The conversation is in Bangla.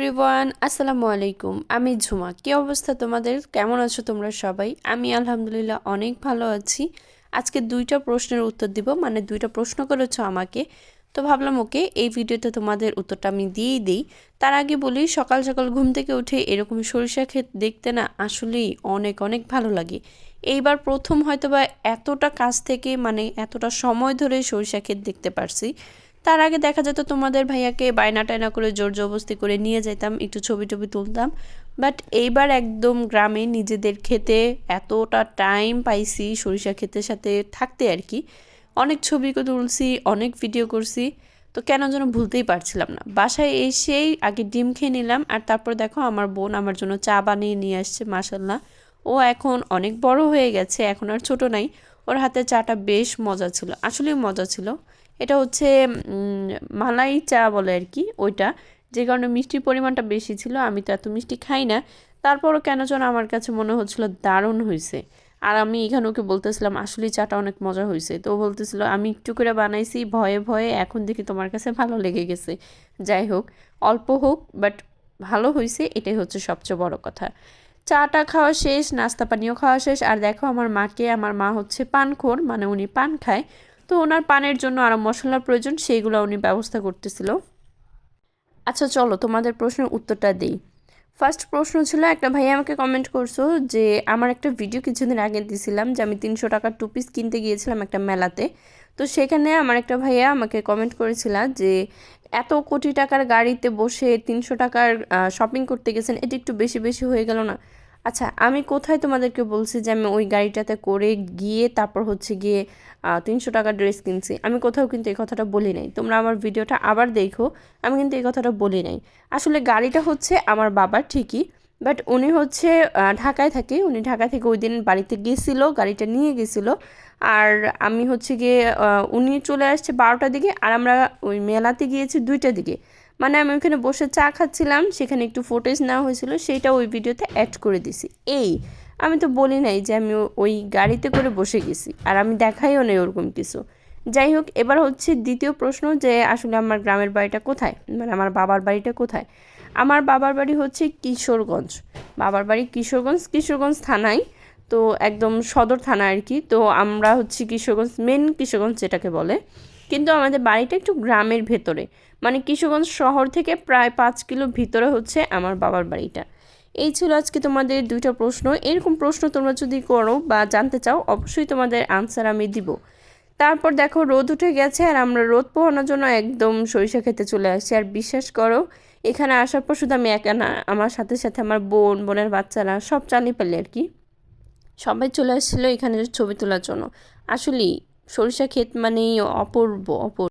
এভরিওয়ান, আসসালামু আলাইকুম। আমি ঝুমা। কী অবস্থা তোমাদের? কেমন আছো তোমরা সবাই? আমি আলহামদুলিল্লাহ অনেক ভালো আছি। আজকে দুইটা প্রশ্নের উত্তর দিব মানে দুইটা প্রশ্ন করেছ আমাকে। তো ভাবলাম, ওকে, এই ভিডিওতে তোমাদের উত্তরটা আমি দিয়েই দিই। তার আগে বলি, সকাল সকাল ঘুম থেকে উঠে এরকম সরিষা ক্ষেত দেখতে না আসলেই অনেক অনেক ভালো লাগে। এইবার প্রথম হয়তো বা এতটা কাছ থেকে মানে এতটা সময় ধরে সরিষা ক্ষেত দেখতে পারছি। তার আগে দেখা যেত তোমাদের ভাইয়াকে বায়না টায়না করে জোর জবস্তি করে নিয়ে যেতাম একটু ছবি টবি তুলতাম। বাট এইবার একদম গ্রামে নিজেদের খেতে এতটা টাইম পাইছি, সরিষা ক্ষেতের সাথে থাকতে আর কি। অনেক ছবি তুলছি, অনেক ভিডিও করছি, তো কেন যেন ভুলতেই পারছিলাম না। বাসায় এসেই আগে ডিম খেয়ে নিলাম, আর তারপর দেখো আমার বোন আমার জন্য চা বানিয়ে নিয়ে আসছে মাসাল্লাহ ও এখন অনেক বড় হয়ে গেছে, এখন আর ছোট নাই। ওর হাতে চাটা বেশ মজা ছিল, আসলেই মজা ছিল। এটা হচ্ছে মালাই চা বলে আর কি, ওইটা। যে কারণে মিষ্টির পরিমাণটা বেশি ছিল, আমি তো এত মিষ্টি খাই না। তারপরও কেন যেন আমার কাছে মনে হচ্ছিল দারুণ হয়েছে আর আমি এখানে ওকে বলতেছিলাম আসলে চাটা অনেক মজা হয়েছে তো বলতেছিল, আমি একটু করে বানাইছি, ভয়ে ভয়ে, এখন দেখি তোমার কাছে ভালো লেগে গেছে। যাই হোক, অল্প হোক, বাট ভালো হয়েছে এটাই হচ্ছে সবচেয়ে বড় কথা। চাটা খাওয়া শেষ, নাস্তা পানিও খাওয়া শেষ, আর দেখো আমার মাকে, আমার মা হচ্ছে পানখোর মানে উনি পান খায়। তো ওনার পানের জন্য আরও মশলার প্রয়োজন, সেইগুলো উনি ব্যবস্থা করতেছিল। আচ্ছা চলো তোমাদের প্রশ্নের উত্তরটা দিই। ফার্স্ট প্রশ্ন ছিল, একটা ভাই আমাকে কমেন্ট করছ যে, আমার একটা ভিডিও কিছুদিন আগে দিয়েছিলাম যে আমি তিনশো টাকার টু পিস কিনতে গিয়েছিলাম একটা মেলাতে। তো সেখানে আমার একটা ভাইয়া আমাকে কমেন্ট করেছিল যে, এত কোটি টাকার গাড়িতে বসে তিনশো টাকার শপিং করতে গেছেন, এটি একটু বেশি বেশি হয়ে গেল না? আচ্ছা আমি কোথায় তোমাদেরকে বলছি যে আমি ওই গাড়িটাতে করে গিয়ে তারপর হচ্ছে গিয়ে তিনশো টাকার ড্রেস কিনছি? আমি কোথাও কিন্তু এই কথাটা বলি নাই। তোমরা আমার ভিডিওটা আবার দেখো, আমি কিন্তু এই কথাটা বলি নাই। আসলে গাড়িটা হচ্ছে আমার বাবার ঠিকই বাট উনি হচ্ছে ঢাকায় থাকে। উনি ঢাকা থেকে ওই দিন বাড়িতে গেছিল, গাড়িটা নিয়ে গেছিল। আর আমি হচ্ছে গিয়ে উনি চলে আসছে বারোটার দিকে আর আমরা ওই মেলাতে গিয়েছি দুইটার দিকে। মানে আমি ওইখানে বসে চা খাচ্ছিলাম, সেখানে একটু ফুটেজ নেওয়া হয়েছিল, সেইটা ওই ভিডিওতে অ্যাড করে দিছি। এই, আমি তো বলি নাই যে আমি ওই গাড়িতে করে বসে গেছি, আর আমি দেখাইও নেই ওরকম কিছু। যাই হোক, এবার হচ্ছে দ্বিতীয় প্রশ্ন যে আসলে আমার গ্রামের বাড়িটা কোথায়? মানে আমার বাবার বাড়িটা কোথায়? আমার বাবার বাড়ি হচ্ছে কিশোরগঞ্জ। বাবার বাড়ি কিশোরগঞ্জ কিশোরগঞ্জ থানায়। তো একদম সদর থানা আর কি। তো আমরা হচ্ছে কিশোরগঞ্জ মেন কিশোরগঞ্জ যেটাকে বলে। কিন্তু আমাদের বাড়িটা একটু গ্রামের ভেতরে। মানে কিশোরগঞ্জ শহর থেকে প্রায় পাঁচ কিলো ভিতরে হচ্ছে আমার বাবার বাড়িটা। এই ছিল আজকে তোমাদের দুইটা প্রশ্ন। এরকম প্রশ্ন তোমরা যদি করো বা জানতে চাও, অবশ্যই তোমাদের আনসার আমি দিব। তারপর দেখো, রোদ উঠে গেছে আর আমরা রোদ পোহানোর জন্য একদম সরিষা খেতে চলে আসছি। আর বিশ্বাস করো, এখানে আসার পর শুধু আমি একা না, আমার সাথে সাথে আমার বোন, বোনের বাচ্চারা সব চালিয়ে পেলে আর কি। সবাই চলে আসছিল এখানে ছবি তোলার জন্য। আসলেই সরিষা ক্ষেত মানেই অপূর্ব অপূর্ব।